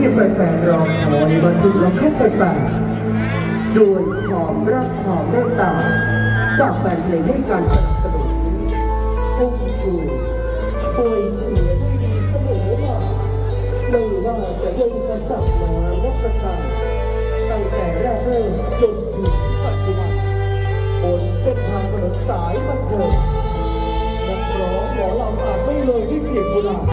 ที่แฟนๆรอคอยวันถึงเราเข้าไฟฟ้าด้วยหอมรักหอมเมตตาจากแฟนเพลงให้การสนับสนุนอุ้มชูช่วยเชียร์ด้ดีเสมอมาไม่ว่าจะยิ่งประสาทมานักประการตั้งแต่แรกเริ่มจนถึงปัจจุบันบนเส้นทางถนนสายบันเทิงนักร้องหมอลำอาจไม่เลยที่เปลี่ยนเวลา